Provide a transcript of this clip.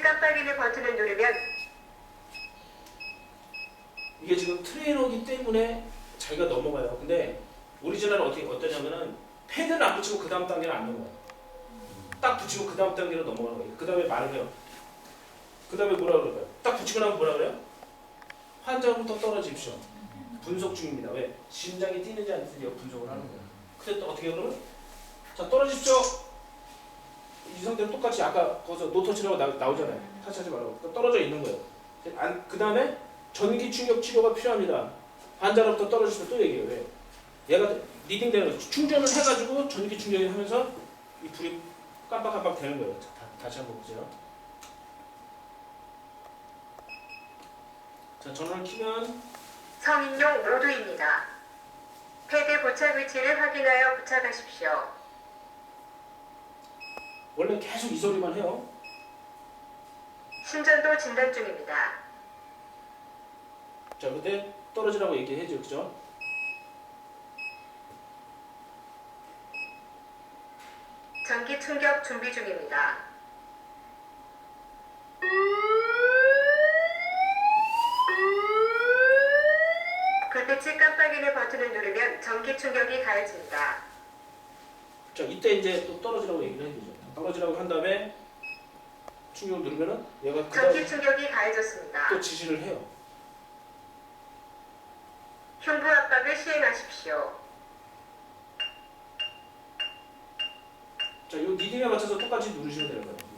깜빡이는 버튼을 누르면 이게 지금 트레이너기 때문에 자기가 넘어가요. 근데 오리지널은 어떻게 어떠냐면은 패드는 안 붙이고 그 다음 단계는 안 넘어가요. 딱 붙이고 그 다음 단계로 넘어가는 거예요. 그 다음에 말을 해요. 그 다음에 뭐라 그럴까요? 딱 붙이고 나면 뭐라 그래요? 환자로부터 떨어집시오. 분석 중입니다. 왜? 심장이 뛰는지 안 뛰는지 분석을 하는 거예요. 그때 또 어떻게 그러면? 자 떨어집시오. 이 상태로 똑같이 아까 거기서 노터치라고 나, 나오잖아요. 타치하지 말라고. 그러니까 떨어져 있는 거예요. 그 다음에 전기 충격 치료가 필요합니다. 환자로부터 떨어지시면 또 얘기해요. 왜? 얘가 리딩 되는 거죠. 충전을 해가지고 전기 충전을 하면서 이 불이 깜빡깜빡 되는 거예요. 자, 다, 다시 한번 보세요. 자, 전원을 키면 성인용 모두입니다. 패드 부착 위치를 확인하여 부착하십시오. 원래 계속 이 소리만 해요. 심전도 진단 중입니다. 자, 그때 떨어지라고 얘기해줘, 그죠? 전기 충격 준비 중입니다. 불빛이 깜빡이는 버튼을 누르면 전기 충격이 가해집니다. 자, 이때 이제 또 떨어지라고 얘기를 떨어지라고 한 다음에 충격을 누르면은 얘가 전기 충격이 가해졌습니다. 또 지시를 해요. 흉부 압박을 시행하십시오. 자, 이 리딩에 맞춰서 똑같이 누르시면 되는 거예요.